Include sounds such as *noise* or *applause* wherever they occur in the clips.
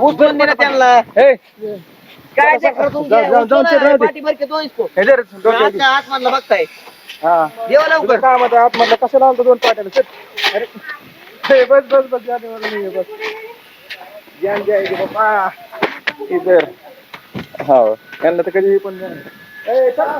उचलून दे त्यांना हे, काय चक्र जाऊ- जाऊ- दे. इसको आतमधला बघताय हा. देवा लवकर काम आतमधलं कशाला आणतो दोन पाट्याला चल. अरे हे बस बस बस जाते मला नाही बस ज्ञान द्यायचे बाप्पा इधर हो त्यांना तर कधी पण नाही. ए, चला.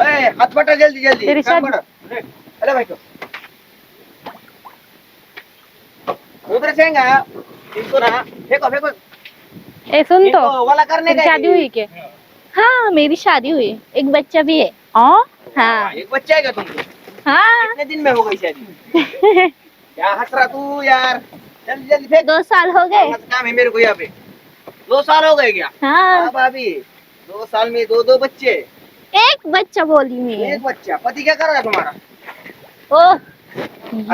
ए, हाथ पटा जल्दी जल्दी। तेरी काम शादी- करो। अरे भाई को उधर से आएगा ना? फेंको फेंको। ए सुन तो। इनको वाला करने तेरी का शादी हुई क्या? हाँ मेरी शादी हुई। एक बच्चा भी है। हाँ? हाँ एक बच्चा है क्या तुमको? हाँ। कितने दिन में हो गई शादी। क्या हंस रहा तू यार? जल्दी जल्दी फेंक दो साल हो गए। काम है मेरे को यहाँ पे। दो साल हो गए क्या? हाँ। हाँ भाभी दो साल में दो दो बच्चे। एक बच्चा बोली मैं। एक बच्चा। पति क्या कर रहा है तुम्हारा? ओ।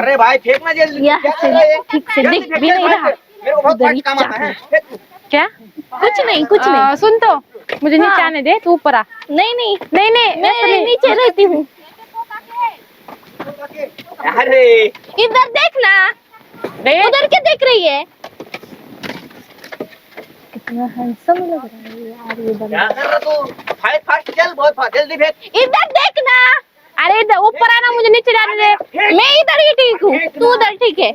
अरे भाई जल्दी। कर रहा है ठीक से दिख भी नहीं रहा। मेरे को बहुत ही काम आता है। क्या? कुछ नहीं कुछ नहीं। सुन तो। मुझे हाँ। नीचे आने दे तू ऊपर आ। नहीं नहीं। नहीं नहीं। मैं नीचे रहती हूँ। अरे। इधर देखना। देख उधर क्या देख रही है? कितना हैंडसम लग रहा है यार ये क्या कर रहा तू? फास्ट फास्ट चल बहुत फास्ट जल्दी फेंक इधर देखना। अरे इधर ऊपर आना मुझे नीचे जाने दे। मैं इधर ही ठीक हूँ। तू उधर ठीक है।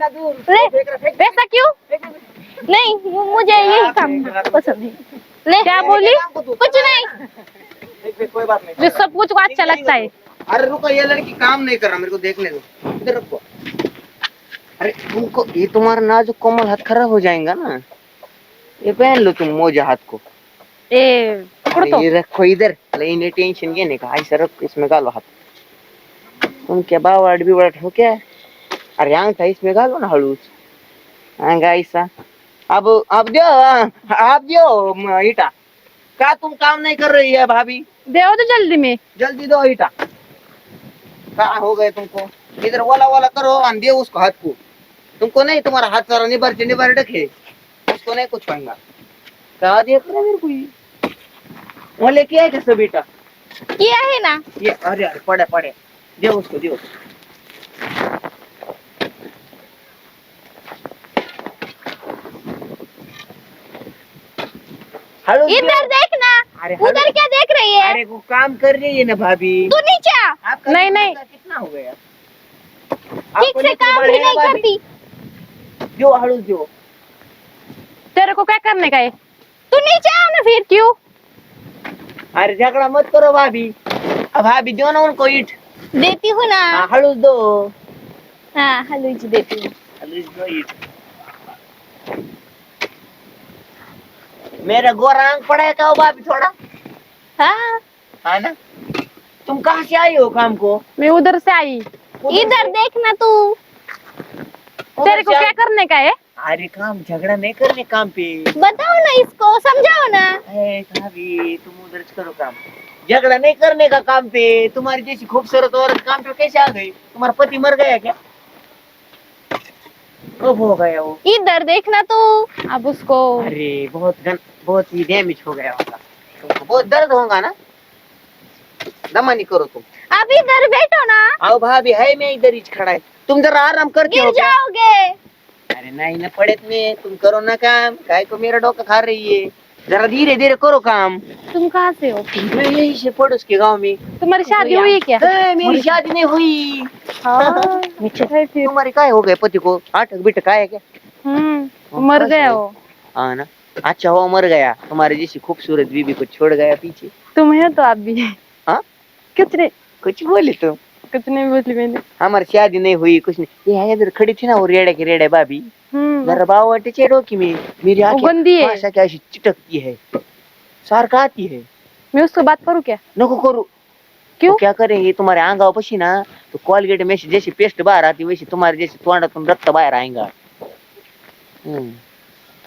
वैसा क्यों। नहीं मुझे यही काम पसंद है। ले क्या बोली? कुछ नहीं। *laughs* कोई बात नहीं। सब कुछ को अच्छा लगता है। अरे रुको ये लड़की काम नहीं कर रहा मेरे को देखने दो। इधर रखो अरे तुमको ये तुम्हारा नाजुक कोमल हाथ खराब हो जाएगा ना। ये पहन लो तुम मोजा हाथ को। ए पकड़ तो। ये रखो इधर। लेने टेंशन ये नहीं कहा। ऐसा रखो इसमें गालो हाथ। तुम क्या बावड़ बिवड़ हो क्या? अरे अंगठा इसमें गालो ना हळूच अंगा ऐसा अब अब दो आप दो ईटा। का तुम काम नहीं कर रही है भाभी? दे तो जल्दी में। जल्दी दो ईटा। क्या हो गए तुमको? इधर वाला वाला करो और दे उसको हाथ को तुमको नहीं तुम्हारा हाथ सारा निबर से निबर रखे उसको नहीं कुछ होगा कहा देख रहे मेरे को वो लेके आए थे सब ईटा किया है ना. ये अरे अरे पड़े पड़े दे उसको दे उसको हेलो इधर देखना अरे उधर हेलो। क्या देख रही है? अरे वो काम कर रही है ना भाभी। तू नीचे। आ आपका नहीं, कितना- नहीं। कितना हो गया? ठीक आपको से लेकर काम भी नहीं भाभी? करती। जो हड़ू जो। तेरे को क्या करने का है? तू नीचे आ ना फिर क्यों? अरे झगड़ा मत करो भाभी। अब भाभी दो ना उनको ईट। देती हूँ ना। हाँ, हड़ूस दो। हाँ हलूज देती हूँ। हड़ूस दो ईट। मेरा गोरा आँख पड़ा है क्या भाभी थोड़ा? हाँ। है ना? तुम कहाँ से आई हो काम को? मैं उधर से आई। इधर देखना तू। तेरे को क्या करने का है? अरे काम झगड़ा नहीं करने काम पे। बताओ ना इसको समझाओ ना। भाभी तुम उधर करो काम। झगड़ा नहीं करने का काम पे। तुम्हारी जैसी खूबसूरत औरत काम पे कैसे आ गई? तुम्हारा पति मर गया क्या? कब हो गया वो। इधर देखना तू अब उसको अरे बहुत गन बहुत ही डैमेज हो गया होगा। तुमको बहुत दर्द होगा ना? दमा नहीं करो तुम। अब इधर बैठो ना। आओ भाभी है मैं इधर ही खड़ा है। तुम जरा आराम करके गिर हो क्या जाओगे। अरे नहीं ना पड़े में तुम करो ना काम। काय को मेरा डोका खा रही है। जरा धीरे धीरे करो काम. तुम कहाँ से हो? मैं यही से पड़ोस के गाँव में. तुम्हारी शादी हुई है क्या? ए, मेरी शादी नहीं हुई. हाँ *laughs* तुम्हारे काय हो गए पति को? आटक बिटक आया क्या? हम्म मर गया हो. हाँ ना? अच्छा हुआ मर गया. तुम्हारे जैसी खूबसूरत बीबी को छोड़ गया पीछे. तुम है तो आप भी हाँ? कितने? कुछ बोले तुम? कितने बोली मैंने हमारी शादी नहीं हुई कुछ नहीं. ये है इधर खड़ी थी ना वो रेड़े के रेड़े भाभी हम्म. जरा बाव वाटे चेड़ो की में मेरी वो आंखें गंदी है क्या ऐसी चिटकती है सारखा आती है मैं उसको बात करूँ क्या? नको करू. क्यों? तो क्या करेंगे तुम्हारे आंगाव पशी ना तो कोलगेट में से जैसी पेस्ट बाहर आती वैसी तुम्हारे जैसे तोंडातून रक्त बाहर आएगा हम्म।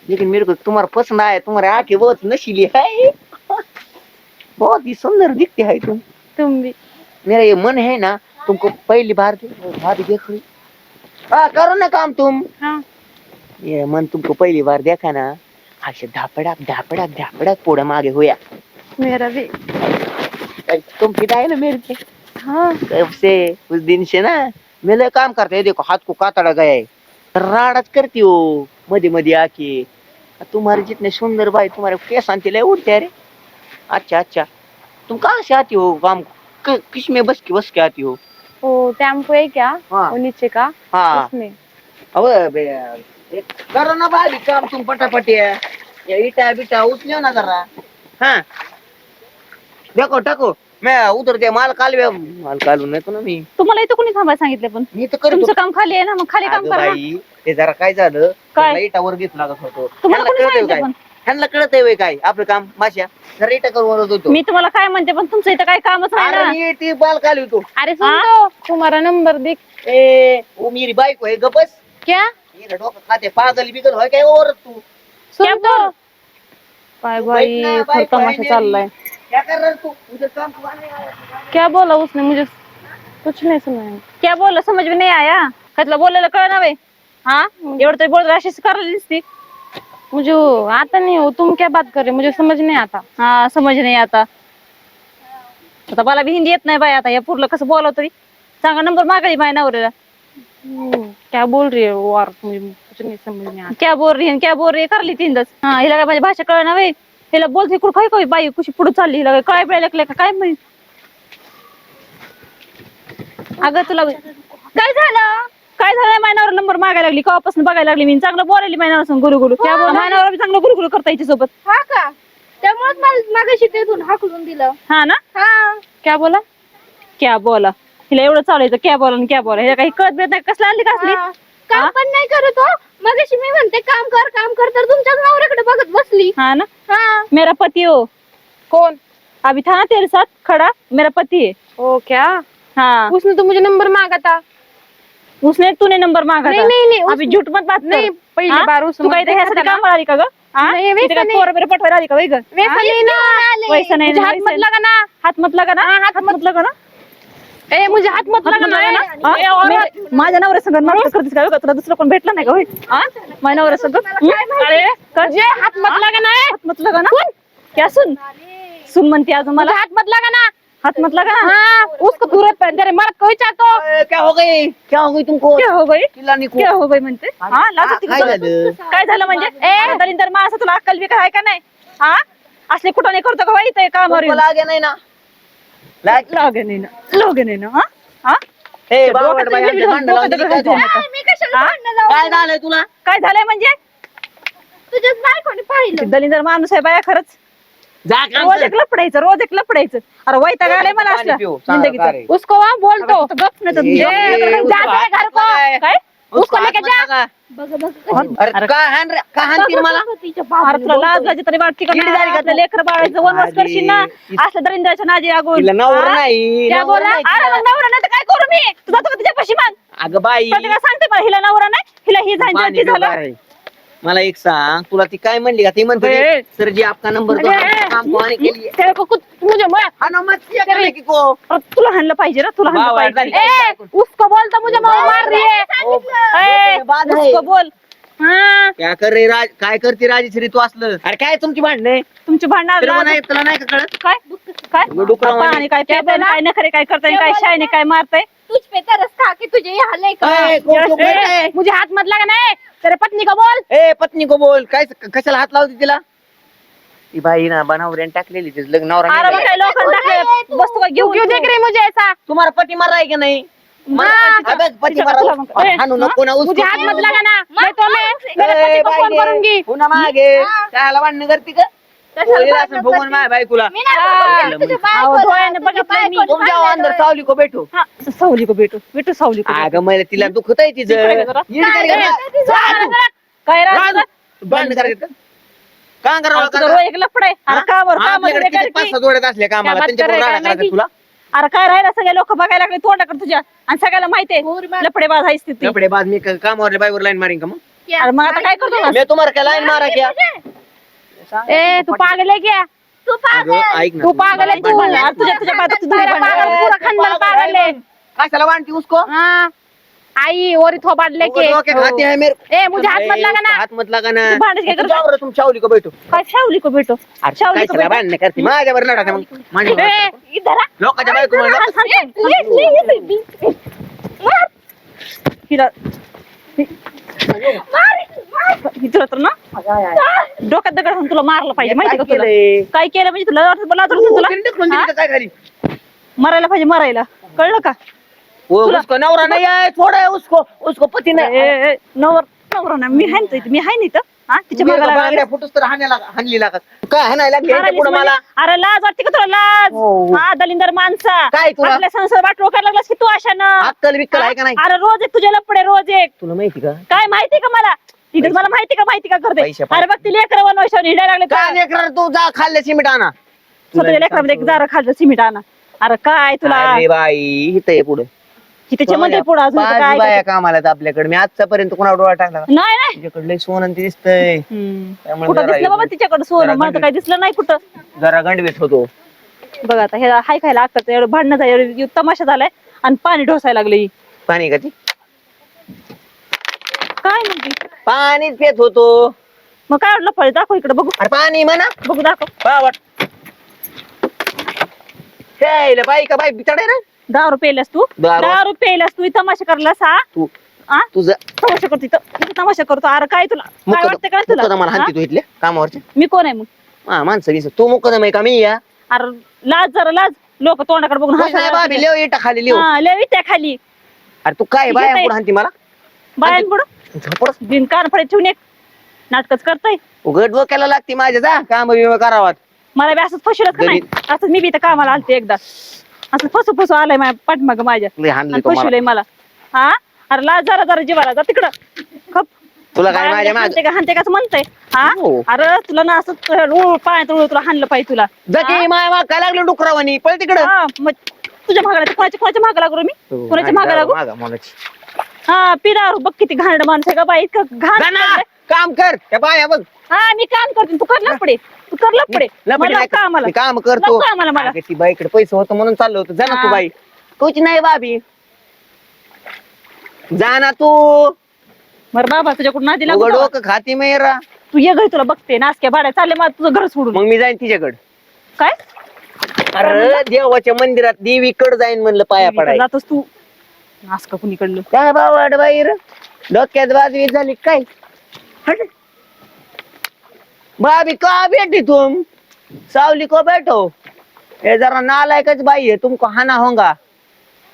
लेकिन मेरे को तुम्हारा पसंद आया तुम्हारे आंखें बहुत नशीली है बहुत ही सुंदर दिखते है तुम तुम भी मेरा ये मन है ना तुमको पहली बार दे भाभी देख रही। हाँ करो ना काम तुम। हाँ। ये मन तुमको पहली बार देखा ना। असे धापड़ाक धापड़ाक धापड़ाक पुढे मागे होया। मेरा भी। तुम फिदा है ना मेरे पे। हाँ। कब से? उस दिन से ना मैं लय काम करते है देखो हाथ को कातड़ा गया है। राड़च करती हो मध्ये मध्ये आके। तुम्हारे जितने सुंदर भाई तुम्हारे केस आंते लय उड़ते अरे अच्छा अच्छा। तुम कहाँ से आती हो काम किस में बस के बस के आती हो? वो टेम्पो है क्या हाँ. वो नीचे का? हाँ. उसमें अब बे, एक करो ना भाई काम तुम पटापटी है ये ईटा बिटा उचलो ना जरा. हाँ. देखो टाको. मैं उधर दे माल कालवे माल कालू नाही तो ना मी. तुम्हाला इथं कोणी थांबायला सांगितलं पण? मी तर करतो. तुमचं काम खाली आहे ना मग खाली काम अगं करा ना. बाई ते जरा काय झालं? काय? त्याला इटावर घेत लागत होतो तुम्हाला कोणी कळतंय सांगितलं काय? पण? ह्यांना कळत आहे काय आपलं काम माश्या? जरा इटा करून वरत होतो. मी तुम्हाला काय म्हणते पण तुमचं इथं काय कामच नाही अरे ना मी ती बाल कालवतो अरे सुन तो तुम्हारा नंबर दिख ए ओ मेरी बायको आहे गपस क्या? हिला डोकं खाते पागल बिगल होय काय ओरत तू? सुन तो. काय बाई, तमाशा बाई, चाललाय. क्या कर रहा तू? उधर काम को आने वाला। क्या बोला उसने मुझे? कुछ नहीं क्या बोला समझ में नहीं आया? कतलं बोलायला कळ ना हाँ? एवढं तरी बोल अशीच करायला दिसती मुझे वो आता नहीं हो तुम क्या बात कर रहे हो? मुझे समझ नहीं आता. हाँ समझ नहीं आता. आता मला बी हिंदी येत नाही बाई आता या पूर्ण कसं बोलावं तरी? सांगा नंबर मागायची बाय नवऱ्याला. क्या बोल रही है वो और मुझे कुछ नहीं समझ में आता. क्या बोल रही है क्या बोल रही है? कर ली तीन दस हाँ हिला काय माझी भाषा कळ ना बाई. हिला बोलते कुठं काय काय बाई कुशी पुढे चालली हिला काय कळाय बिळाय लागलं का काय माहीत? अगं तुला काय झालं? काय झालं मायनावर नंबर मागायला लागली. कवापासून बघायला लागली? मी चांगलं बोलायली मायनावर संग गुरु गुरु मायनावर चांगलं गुरु गुरु करता सोबत हा का? त्यामुळेच मला मागाशी तिथून हाकलून दिलं. हा ना? हा. क्या बोला? क्या बोला? हिला एवढं चालायचं. क्या बोला आणि क्या बोला. हिला काही कळत बिळत नाही. कसला आणली कसली हा. काम पण नाही करत हो. मगाशी मी म्हणते काम कर काम कर तर तुमच्याच नवऱ्याकडे बघत बसली. हाँ ना? हा. मेरा पति हो. कौन अभी था ना तेरे साथ? खड़ा? मेरा पति है. ओ क्या? हाँ. उसने तो मुझे नंबर मांगा था. उसने तूने नंबर मांगा नहीं था नहीं नहीं अभी उस- झूठ मत बात नहीं पहली? बार उसने तू काय का ग? हाँ? नहीं, वैसा काय नहीं। पटवायला आली का ग? वैसा? नहीं ना वैसा नहीं मुझे हाथ वैसा मत लगाना हात मत लगा ना? हात मत लगा ना? ए मुझे हात मत हात लगाना लगा ना? माझ्या नवऱ्या संग नाटक करतेस का ग? तुला दुसरं कोण भेटलं नाही का होय? माझ्या नवऱ्या संग? अरे मुझे हाथ मत लगाना है? हात मत लगा ना? क्या सुन? सुन म्हणते अजून मला. हाथ मत लगाना हात मत लगा हाँ उसको तुरंत पहन तेरे मर्द कोई चाहतो क्या हो गई? क्या हो गई तुमको? क्या हो गई? तिला निको क्या हो गई म्हणते? हा लाज होती का काय तुला? झालं? काय झालं म्हणजे? ए दलिंदर मा असं तुला अक्कल बिकल आहे का नाही? हा? असले कुठं नाही करतो का बाई ते कामावर तुमको लागे नाही ना. लाग. लागे नाही ना. लागे नाही ना हा? हा? ए बावड बाई, डोक्यात लावून वेगळी दिली काय. तू? मी कशाला हा? भांडणं लावू? काय झालंय तुला? काय झालंय म्हणजे? तुझ्याच बायकोने पाहिलं. दलिंदर माणूस आहे बाया खरंच. जा काम रोज कर. एक लपडायचं रोज एक लपडायचं अरे वैताग आलाय मला पाणी पिऊ, असलं जिंदगीचं. उसको वहाँ बोल तो गप मत को. काय उसको उसको लेके हात मत जा. लगा. बघ बघ कशी- अरे काय हाण रे- काय हाणतील मला तिच्या अरे बाबाने तुला लाज लाज तरी वाटते का किती नाही? झाली का आपल्या तू? लेकर बाळाचं वनवास अरे, करशील ना इत- असल्या दरिंद्राच्या नाजी अगोदर तिला नवरा नाही त्या नवरा बोला नाही अरे तिला. नवरा नाही तर काय करू मी तू जातो का तिच्यापाशी मग अगं बाई प्रत्येकाला सांगते मला हिला नवरा नाही हिला ही झाली ती झालं? मला एक सांग तुला ती काय म्हणली का ती म्हणते ए. सर जी आपका नंबर दो अरे, काम को आने के लिए तेरे को कुछ मुझे मैं हा ना मत किया करने की को अरे, तुला हाणलं पाहिजे ना तुला हाणलं बाबा, पाहिजे ए उसको बोल तो मुझे मऊ मार रही है ओ, ए, बाद है. उसको बोल हाँ. क्या कर रे राज काय करते राजेश्री तू असलं? अरे काय तुमची भांडणे तुमची भांडणार तुला नाही तुला नाही का कळत? काय? काय? डुकरं आणि काय पेताय काय नखरे काय करताय काय शायने काय मारताय? तुझ पे तरस था की तुझे ये हाल है का ए, को- को- ए, ए, मुझे हाथ मत लगाना है तेरे पत्नी को बोल. ए पत्नी को बोल. काय कशाला हात लावते तिला? ती बाई ना बनावऱ्याने टाकलेली तिचं लग्न नवरा अरे नाही मग झाला. काय लोकांना टाकले बसतो का तू घेऊन क्यों देख रही है मुझे ऐसा. तुम्हाला पती मारा आहे का नाही? मग- त्याला करते का? बघून बायकोला. तुमच्या अंदर. सावली को बैठो सावली को भेटू. भेटू सावली को. अगं मला तिला दुखत आहे तिचं. कर काय. भांडण करायचं का रोज एक लफड आहे. का बरं? पाच असल्या कामाला. त्यांच्या तुला? अरे काय राहिलं? सगळे लोक बघायला लागले तोंडाकडे तुझ्या. आणि सगळ्याला माहितीये गोरबाग. लफडे बाज आहेस ती कपडे बाद मी क- कामावर बायवर लाईन मारीन का मग? अरे मग आता काय करतो ना? मी तुम्हाला काय लाईन मारा क्या ए तू पागल है क्या तू पागल. अगं ऐक ना तू पागल है तू. अरे तुझ्या तुझ्या दुरी तेरा भांडण. पागल पूरा खंडर पागल है कशाला वांटी उसको? हाँ. आई और ही थोबाड़ लेके वो के खाते हैं. मेरे ए मुझे हाथ मत लगाना हाथ मत लगाना तू भांडण काय तू करतो? जाओ रे, तुम शावली को बैठो. काय शावली को अरे शावली को भेटो भांडणं करते? माझ्यावर लढा मग. माझ्या इधर आ. लोकांच्या बायको म्हणलं, हात- हात- ले, ले, ले, ले. मार. हिला ही तुला तर ना डोक्यात दगड घालून तुला मारलं पाहिजे. माहिती का तुला? काय केलं म्हणजे तुला तुला हा? का काय खाली? मरायला पाहिजे मरायला. कळलं का? वो उसको नवरा नहीं है छोड़ा है उसको उसको पति ए, नहीं ए, नवर नवरा ना मी हाय ना इथं, मी हाय ना इथं हा? तिच्या तुम्ही मागायला एका लागली. बांगड्या फुटूस तर हाणायला हाणली लागत काय हाणायला लागली मारायलीस पुढे म्हणजे? मला? अरे लाज वाटते का तुला लाज? हो, हो. हा दलिंदर माणसा. काय तुला? आपल्या संसार वाट रोखायला लागलास की तू अशानं? अक्कल बिक्कल आहे का नाही? अरे रोज एक तुझ्या लपडे रोज एक. तुला माहिती का? काय माहिती का मला? तिथे मला माहिती का माहिती का करते पाहिजे. अरे बघ ती लेकर वनवशावर हिंडायला लागले काय लेकरं तू? जा खाल्ले सिमेंट आणा. स्वतःच्या लेकरामध्ये एक जारा खालचं सिमेंट आणा. अरे काय तुला? अरे बाई इथं पुढे. की त्याच्या मध्ये पुढे अजून पाच काय बाया कामाला आहेत आपल्याकडे. मी आजच्यापर्यंत कोणा डोळा टाकला? का? नाही नाही. तुझ्याकडे लय सोनं ते दिसतंय. हम्म. त्यामुळे कुठं दिसलं बाबा तिच्याकडे जरा सोनं मला तर. काय दिसलं नाही कुठं. जरा गंडवीत होतो. बघ आता हे हाय खायला लागतात एवढं भांडणं झालं एवढं तमाशा झालाय आणि पाणी ढोसायला लागलं. पाणी का ती? काय म्हणते? पाणीच पेत होतो. मग काय वाटलं फळ दाखव इकडे बघू. अरे पाणी म्हणा. बघू दाखव. पावट. काय बाई का बाई बिचाडे रे दहा रुपये पेल्यास तू? दारू? दहा रुपये पेल्यास तू इथं तमाशा करलास हा? तू आ? तुझं तमाशा करतो इथं. इथं तमाशा करतो. अरे काय तुला? काय वाटतं का तुला? मुकदमा हा? तू इथले कामावरचे मी कोण आहे मग? हा माणसं दिसत तू मुकदम आहे का मी या? अरे लाज जरा लाज. लोक तोंडाकडे बघून नाही बाबी इटा खाली लेव हा लय त्या खाली. अरे तू काय बाया आहे. पुढे हाणती मला? बायां पुढं? झोपड बिन कान फडे ठेवून एक नाटकच करताय. उघड डोक्याला लागते माझ्या जा. काम बिम करावात मला बी असंच फसवलं का नाही? असंच मी बी इथं कामाला आलते एकदा. असं फसू फसू आलाय माझ्या पाठमाग माझ्या. हाणली आणि फसवलंय मला. हा? अरे लाज जरा जरा जीवाला जा तिकडं. खप. तुला काय माझ्या माग हानते का हानते काच म्हणतंय. हा? हो. अरे तुला ना असं रुळ पाण्यात रुळ तुला हाणलं पाहिजे तुला. जकी माय माग काय लागलं डुकरावानी? पळ तिकडं. हा, मग तुझ्या भागाला कोणाच्या कोणाच्या मागे लागू रे मी? कोणाच्या मागे लागू? मागा मोनाची हा पिरार बघ किती घाण माणसं आहे का बाई. इतकं घाण जा ना. काम कर. त्या बाया बघ. हा मी काम करते. तू कर लपडे तू कर लपडे. लपटी मला नाही कर. कामाला मी काम करतो. नको कामाला मला. अगं, ती बाईकडे. पैसे होतं म्हणून चाललो होतो. जा ना तू हा. बाई. तूच नाही बाबी. जा ना तू. बरं बाबा तुझ्याकडून नादी लागू उघड नका. डोकं खाती मेरा तू ये घरी तुला बघते. नासक्या भाड्या चालले मला तुझं घर सोडून मग मी जाईन तिच्याकडे. काय? अरे देवाच्या मंदिरात देवीकडे जाईन म्हणलं पाया पडाय जातोस तू. नासका कुणीकडलं. काय बाबा बाहेर डोक्यात बाजवी झाली काय? हट. भाभी का बेटी तुम? सावली को बैठो. ये जरा नालायकच बाई है तुमको हाना होगा.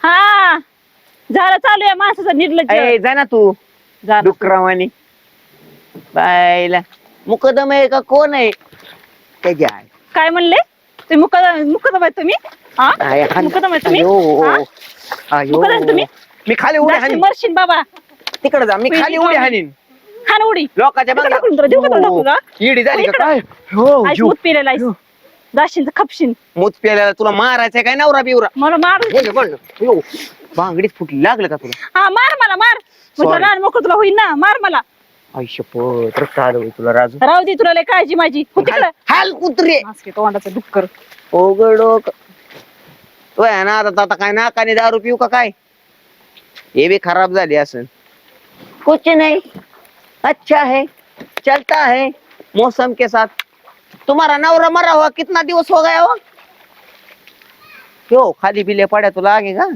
हा झालं चालू आहे माणसाचं निर्लज्ज. ए जा ना तू ना. डुकरावानी. बायला मुकदम आहे का कोण आहे? त्याची आहे काय म्हणले? तुम्ही मुकदम मुकदम आहे तुम्ही? हा? आहे. मुकदम आहे तुम्ही? अयो, हा? अयो. मुकदम तुम्ही? मी खाली उडी जाशील, हाणीन. मरशील बाबा. तिकडे जा मी खाली उडी? हाणीन. हान उडी. लोकांच्या इकडे टाकून तुला, देऊ का तुला हो. तुला? इडी झाली का इकडं. काय? हो आईस जीव. मूत पिलेला आईस जाशील तर खपशील मूत प्यायला तुला मारायचंय काय? नवरा बिवरा. मला मार. बोल बोल यो बांगडीच फुटली लागलं का तुला? हा मार मला मार. मग तुला Sorry. लहान मोकळ तुला होईल ना मार मला. आयुष्य रक्त आलं होय तुला राजू. राहू दे तुला लय काळजी माझी. हो तिकडं हाल कुत्रे. नासके तोंडाचं डुक्कर ओगडोक तो आहे ना आता आता काय नाकाने दारू पिऊ का काय? हे बी खराब झाली असं कुछ नहीं. अच्छा है चलता है मौसम के साथ। तुम्हारा नवरा मरा हुआ कितना दिवस हो गया हो? क्यों खाली पिले पड़े तुला आगे का?